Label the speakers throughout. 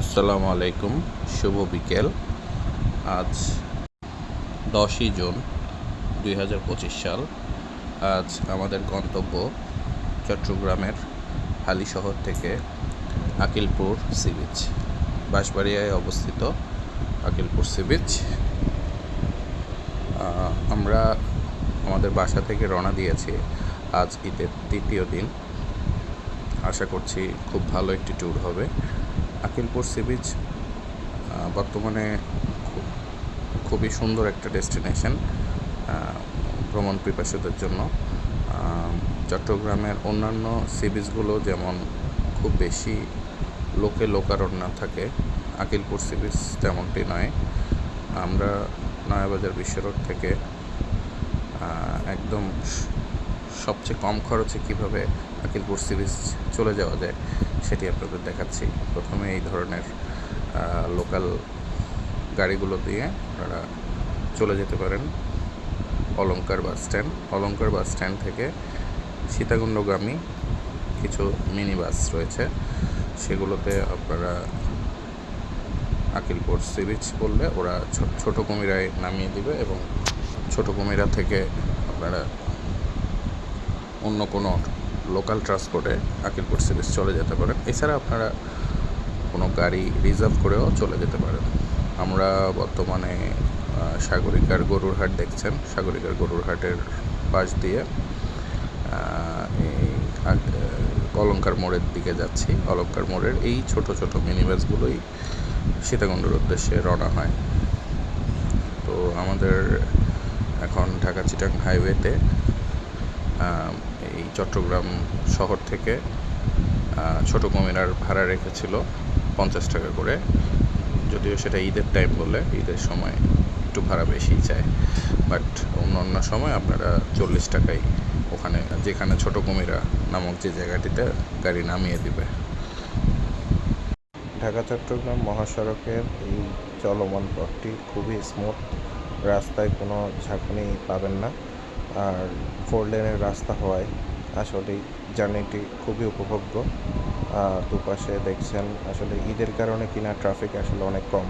Speaker 1: আসসালামু আলাইকুম, শুভ বিকেল। আজ দশই জুন দুই হাজার পঁচিশ সাল। আজ আমাদের গন্তব্য চট্টগ্রামের হালি শহর থেকে আকিলপুর সি বিচ। বাঁশবাড়িয়ায় অবস্থিত আকিলপুর সি বিচ। আমরা আমাদের বাসা থেকে রওনা দিয়েছি আজ ঈদের তৃতীয় দিন। আশা করছি খুব ভালো একটি ট্যুর হবে। আকিলপুর সি বিচ বর্তমানে খুবই সুন্দর একটা ডেস্টিনেশন ভ্রমণ পিপাসুদের জন্য। চট্টগ্রামের অন্যান্য সি বিচগুলো যেমন খুব বেশি লোকে লোকারণ্য থাকে আকিলপুর সি বিচ তেমনটি নয়। আমরা নয়াবাজার বিশ্ব রোড থেকে একদম সবচেয়ে কম খরচে কীভাবে আকিলপুর সি বিচ চলে যাওয়া যায়, সেটি আপনাদের দেখাচ্ছি। প্রথমে এই ধরনের লোকাল গাড়িগুলো দিয়ে আপনারা চলে যেতে পারেন অলঙ্কার বাস স্ট্যান্ড। অলংকার বাস স্ট্যান্ড থেকে সীতাকুণ্ডগামী কিছু মিনি বাস রয়েছে। সেগুলোতে আপনারা আকিলপুর সি বিচ বললে ওরা ছোট কুমিরায় নামিয়ে দিবে এবং ছোট কুমিরা থেকে আপনারা অন্য কোনো লোকাল ট্রান্সপোর্টে আকিলপুর সি বিচ চলে যেতে পারেন এছাড়া আপনারা কোনো গাড়ি রিজার্ভ করেও চলে যেতে পারেন। আমরা বর্তমানে সাগরিকার গরুর হাট দেখছেন। সাগরিকার গরুর হাটের পাশ দিয়ে আগ- মোড়ের দিকে যাচ্ছি। অলঙ্কার মোড়ের এই ছোট ছোট মিনি বাসগুলোই সীতাকুণ্ডের উদ্দেশ্যে রওনা হয়। তো আমাদের এখন ঢাকা চিটাং হাইওয়েতে চট্টগ্রাম শহর থেকে ছোট কুমিরার ভাড়া রেখেছিল পঞ্চাশ টাকা করে। যদিও সেটা ঈদের টাইম বলে, ঈদের সময় একটু ভাড়া বেশি চায়। বাট অন্য অন্য সময় আপনারা চল্লিশ টাকায় ওখানে, যেখানে ছোট কুমিরা নামক যে জায়গাটিতে গাড়ি নামিয়ে দিবে।
Speaker 2: ঢাকা, চট্টগ্রাম মহাসড়কের এই চলমান পথটি খুবই স্মুথ রাস্তায় কোনো ঝাঁকুনি পাবেন না। আর ফোর লেনের রাস্তা হওয়ায় আসলে জার্নিটি খুবই উপভোগ্য। দুপাশে দেখছেন আসলে ঈদের কারণে কিনা ট্রাফিক আসলে অনেক কম,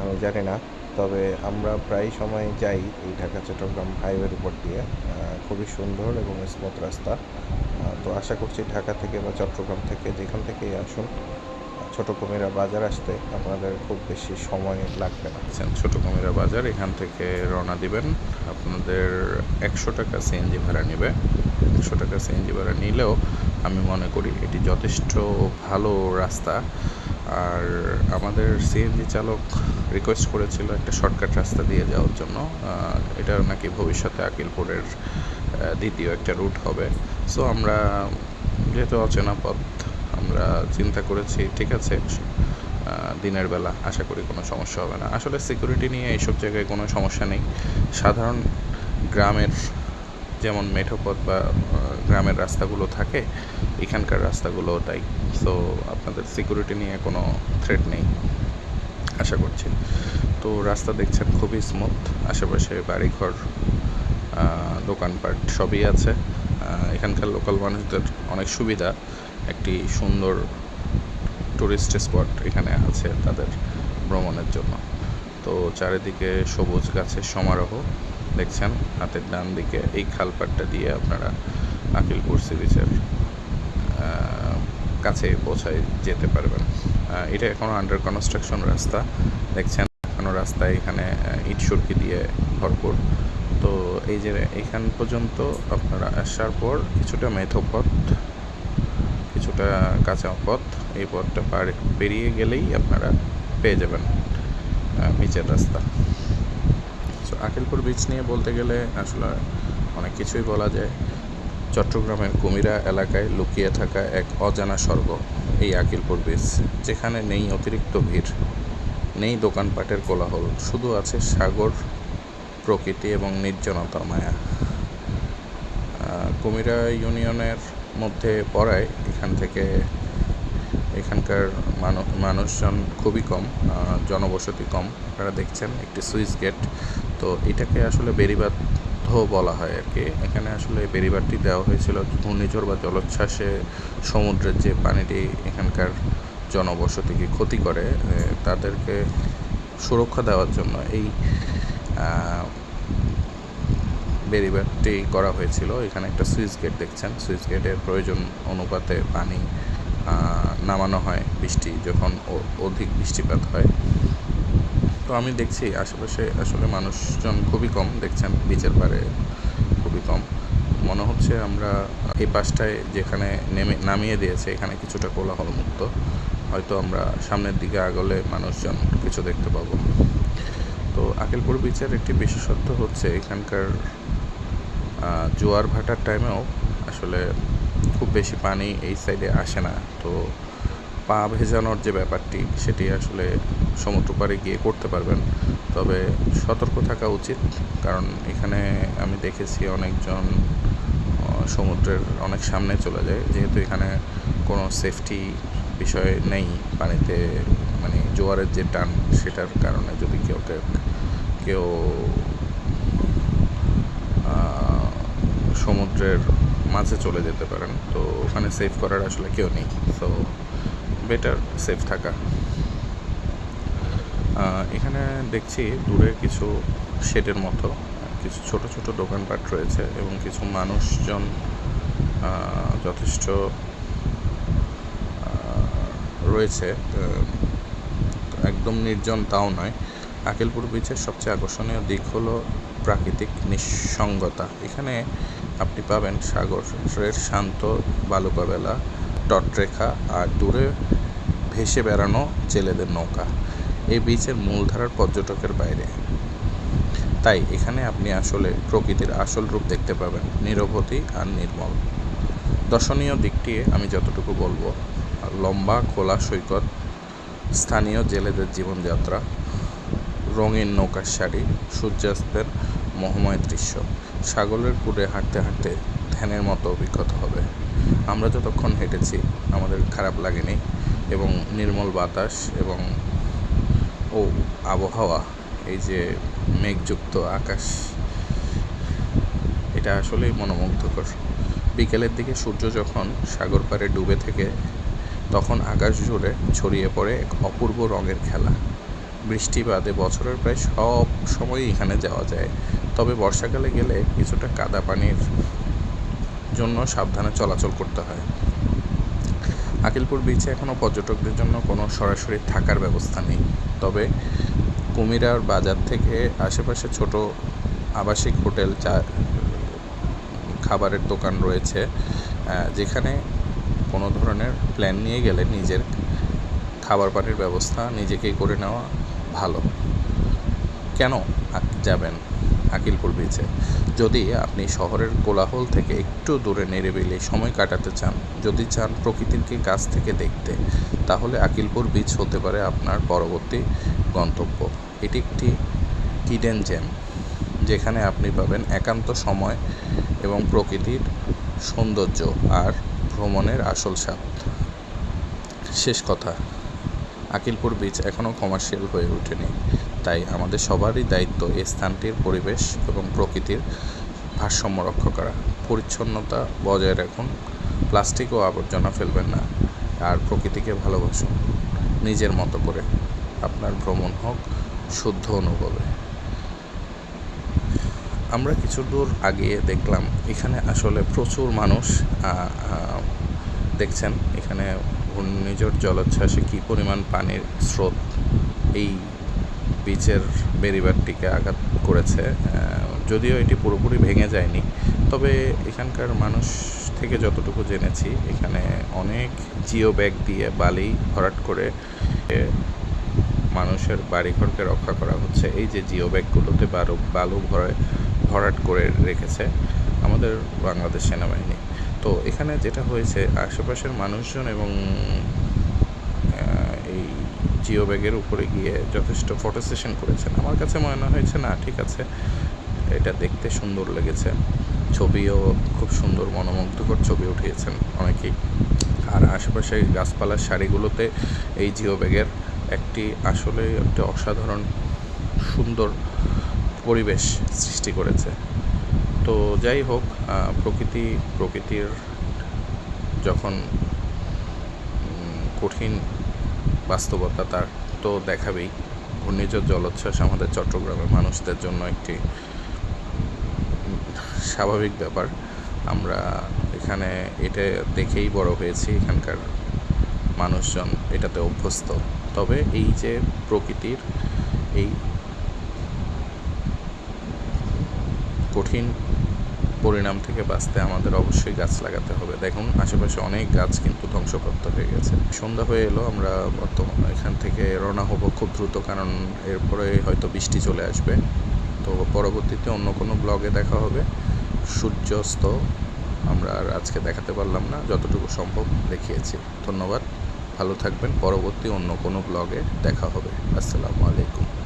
Speaker 2: আমি জানি না। তবে আমরা প্রায় সময় যাই এই ঢাকা, চট্টগ্রাম হাইওয়ের উপর দিয়ে। খুবই সুন্দর এবং স্মুথ রাস্তা। তো আশা করছি ঢাকা থেকে বা চট্টগ্রাম থেকে যেখান থেকেই আসুন, ছোট কুমিরা বাজার আসতে আপনাদের খুব বেশি সময় লাগবে না।
Speaker 1: ছোট কুমিরা বাজার এখান থেকে রওনা দিবেন। আপনাদের একশো টাকা সিএনজি ভাড়া নেবে। একশো টাকা সিএনজি ভাড়া নিলেও আমি মনে করি এটি যথেষ্ট ভালো রাস্তা। আর আমাদের সিএনজি চালক রিকোয়েস্ট করেছিল একটা শর্টকাট রাস্তা দিয়ে যাওয়ার জন্য। এটা নাকি ভবিষ্যতে আকিলপুরের দ্বিতীয় একটা রুট হবে। সো আমরা যেহেতু অচেনা পথ, আমরা চিন্তা করেছি, ঠিক আছে দিনের বেলা আশা করি কোনো সমস্যা হবে না। আসলে সিকিউরিটি নিয়ে এইসব জায়গায় কোনো সমস্যা নেই। সাধারণ গ্রামের যেমন মেঠোপথ বা গ্রামের রাস্তাগুলো থাকে, এখানকার রাস্তাগুলো তাই। সো আপনাদের সিকিউরিটি নিয়ে কোনো থ্রেট নেই, আশা করছি। তো রাস্তা দেখছেন খুবই স্মুথ আশেপাশে বাড়িঘর দোকানপাট সবই আছে। এখানকার লোকাল মানুষদের অনেক সুবিধা, একটি সুন্দর টুরিস্ট স্পট এখানে আছে তাদের ভ্রমণের জন্য। তো চারিদিকে সবুজ গাছের সমারোহ দেখছেন, হাতের ডান দিকে এই খালপাটটা দিয়ে আপনারা আকিলপুর সি বিচের কাছে পৌঁছায় যেতে পারবেন। এটা এখনও আন্ডার কনস্ট্রাকশন রাস্তা, দেখছেন এখনও রাস্তায় এখানে ইট সুরকি দিয়ে ভরপুর। তো এই যে এইখান পর্যন্ত আপনারা আসার পর কিছুটা মেথোপথ কিছুটা কাঁচা পথ, এই পথটা পার পেরিয়ে গেলেই আপনারা পেয়ে যাবেন বিচের রাস্তা। আকিলপুর বিচ নিয়ে বলতে গেলে আসলে অনেক কিছুই বলা যায়। চট্টগ্রামের কুমিরা এলাকায় লুকিয়ে থাকা এক অজানা স্বর্গ, এই আকিলপুর বিচ যেখানে নেই অতিরিক্ত ভিড়, নেই দোকানপাটের কোলাহল, শুধু আছে সাগর, প্রকৃতি এবং নির্জনতার মায়া। কুমিরা ইউনিয়নের মধ্যে পড়ায় এখান থেকে এখানকার মানুষজন খুবই কম জনবসতি কম। আপনারা দেখছেন একটি সুইচ গেট তো এটাকে আসলে বেড়িবাঁধ বলা হয় আর কি। এখানে আসলে বেড়িবাঁধটি দেওয়া হয়েছিল ঘূর্ণিঝড় বা জলোচ্ছ্বাসে সমুদ্রের যে পানিটি এখানকার জনবসতিকে ক্ষতি করে তাদেরকে সুরক্ষা দেওয়ার জন্য এই বেরিবারটি করা হয়েছিল। এখানে একটা সুইচ গেট দেখছেন। সুইচ গেটের প্রয়োজন অনুপাতে পানি নামানো হয় বৃষ্টি, যখন অধিক বৃষ্টিপাত হয়। আমি দেখছি আশেপাশে আসলে মানুষজন খুবই কম দেখছেন বিচের পারে খুবই কম। মনে হচ্ছে আমরা এই পাশটায় যেখানে নেমে, নামিয়ে দিয়েছে, এখানে কিছুটা কোলাহল মুক্ত হয়তো আমরা সামনের দিকে আগলে মানুষজন কিছু দেখতে পাবো। তো আকিলপুর বিচের একটি বিশেষত্ব হচ্ছে এখানকার জোয়ার ভাটার টাইমেও আসলে খুব বেশি পানি এই সাইডে আসে না। তো পা ভেজানোর যে ব্যাপারটি, সেটি আসলে সমুদ্র পাড়ে গিয়ে করতে পারবেন। তবে সতর্ক থাকা উচিত, কারণ এখানে আমি দেখেছি অনেকজন সমুদ্রের অনেক সামনে চলে যায়। যেহেতু এখানে কোনো সেফটি বিষয় নেই পানিতে মানে জোয়ারের যে টান, সেটার কারণে যদি কেউ কেউ কেউ সমুদ্রের মাঝে চলে যেতে পারেন, তো ওখানে সেভ করার আসলে কেউ নেই। সো বেটার সেফ থাকা। এখানে দেখছি দূরে কিছু শেডের মতো, কিছু ছোট ছোট দোকানপাট রয়েছে এবং কিছু মানুষজন যথেষ্ট রয়েছে। একদম নির্জন তাও নয়। আকেলপুর বিচের সবচেয়ে আকর্ষণীয় দিক হলো প্রাকৃতিক নিঃসঙ্গতা। এখানে আপনি পাবেন সাগরের শান্ত বালুকাবেলা তটরেখা আর দূরে ভেসে বেড়ানো জেলেদের নৌকা। এই বিচের মূলধারার পর্যটকের বাইরে। তাই এখানে আপনি আসলে প্রকৃতির আসল রূপ দেখতে পাবেন, নিরবধি আর নির্মল। দর্শনীয় দিকটি আমি যতটুকু বলব, লম্বা, খোলা সৈকত, স্থানীয় জেলেদের জীবনযাত্রা, রঙিন নৌকার শাড়ি সূর্যাস্তের মোহময় দৃশ্য। সাগরের কূলে হাঁটতে হাঁটতে ধ্যানের মতো অভিজ্ঞতা হবে। আমরা যতক্ষণ হেঁটেছি, আমাদের খারাপ লাগেনি এবং নির্মল বাতাস এবং ও আবহাওয়া, এই যে মেঘযুক্ত আকাশ, এটা আসলেই মনোমুগ্ধকর। বিকেলের দিকে সূর্য যখন সাগর পাড়ে ডুবে থেকে, তখন আকাশ জুড়ে ছড়িয়ে পড়ে এক অপূর্ব রঙের খেলা। বৃষ্টি বাদে বছরের প্রায় সব সময়ই এখানে যাওয়া যায়। তবে বর্ষাকালে গেলে কিছুটা কাদা পানির জন্য সাবধানে চলাচল করতে হয়। আকিলপুর বিচে এখনও পর্যটকদের জন্য কোনো সরাসরি থাকার ব্যবস্থা নেই। তবে কুমিরার বাজার থেকে আশেপাশে ছোট আবাসিক হোটেল, চা, খাবারের দোকান রয়েছে যেখানে কোনো ধরনের প্ল্যান নিয়ে গেলে নিজের খাবার পানির ব্যবস্থা নিজেকেই করে নেওয়া ভালো। কেন যাবেন আকিলপুর বিচে যদি আপনি শহরের কোলাহল থেকে একটু দূরে নিরিবিলি সময় কাটাতে চান, যদি চান প্রকৃতিকে কাছ থেকে দেখতে, তাহলে আকিলপুর বিচ হতে পারে আপনার পরবর্তী গন্তব্য। এটি একটি হিডেন জ্যাম যেখানে আপনি পাবেন একান্ত সময় এবং প্রকৃতির সৌন্দর্য আর ভ্রমণের আসল স্বাদ। শেষ কথা, আকিলপুর বিচ এখনও কমার্শিয়াল হয়ে ওঠেনি। তাই আমাদের সবারই দায়িত্ব এই স্থানটির পরিবেশ এবং প্রকৃতির ভারসাম্য রক্ষা করা। পরিচ্ছন্নতা বজায় রাখুন, প্লাস্টিক ও আবর্জনা ফেলবেন না, আর প্রকৃতিকে ভালোবাসুন, নিজের মতো করে। আপনার ভ্রমণ হোক শুদ্ধ অনুভবে। আমরা কিছু দূর আগে দেখলাম, এখানে আসলে প্রচুর মানুষ দেখছেন, এখানে ঘূর্ণিঝড় জলোচ্ছ্বাসে কী পরিমাণ পানির স্রোত, এই বিচের বেরিবারটিকে আঘাত করেছে যদিও এটি পুরোপুরি ভেঙে যায়নি। তবে এখানকার মানুষ থেকে যতটুকু জেনেছি, এখানে অনেক জিও ব্যাগ দিয়ে বালি ভরাট করে মানুষের বাড়িঘরকে রক্ষা করা হচ্ছে। এই যে জিও ব্যাগগুলোতে বালু বালু ভরে, ভরাট করে রেখেছে আমাদের বাংলাদেশ সেনাবাহিনী। তো এখানে যেটা হয়েছে, আশেপাশের মানুষজন এবং জিও ব্যাগের উপরে গিয়ে যথেষ্ট ফটো সেশন করেছেন। আমার কাছে মনে হয়েছে, না, ঠিক আছে, এটা দেখতে সুন্দর লেগেছে। ছবিও খুব সুন্দর, মনোমুগ্ধকর ছবি উঠিয়েছেন অনেকেই। আর আশেপাশে গাছপালার সারিগুলোতে এই জিও ব্যাগের একটি আসলে একটি অসাধারণ সুন্দর পরিবেশ সৃষ্টি করেছে। তো যাই হোক প্রকৃতি, প্রকৃতির যখন কঠিন বাস্তবতা তার তো দেখাবেই। ঘূর্ণিঝড়, জলোচ্ছ্বাস আমাদের চট্টগ্রামের মানুষদের জন্য একটি স্বাভাবিক ব্যাপার। আমরা এখানে এটা দেখেই বড় হয়েছি, এখানকার মানুষজন এটাতে অভ্যস্ত। তবে এই যে প্রকৃতির এই কঠিন পরিণাম থেকে বাঁচতে আমাদের অবশ্যই গাছ লাগাতে হবে। দেখুন, আশেপাশে অনেক গাছ কিন্তু ধ্বংসপ্রাপ্ত হয়ে গেছে। সন্ধ্যা হয়ে এলো, আমরা বর্তমান এখান থেকে রওনা হব খুব দ্রুত, কারণ এরপরে হয়তো বৃষ্টি চলে আসবে। তো পরবর্তীতে অন্য কোনো ব্লগে দেখা হবে। সূর্যাস্ত আমরা আর আজকে দেখাতে পারলাম না, যতটুকু সম্ভব দেখিয়েছি। ধন্যবাদ, ভালো থাকবেন, পরবর্তী অন্য কোনো ব্লগে দেখা হবে। আসসালামু আলাইকুম।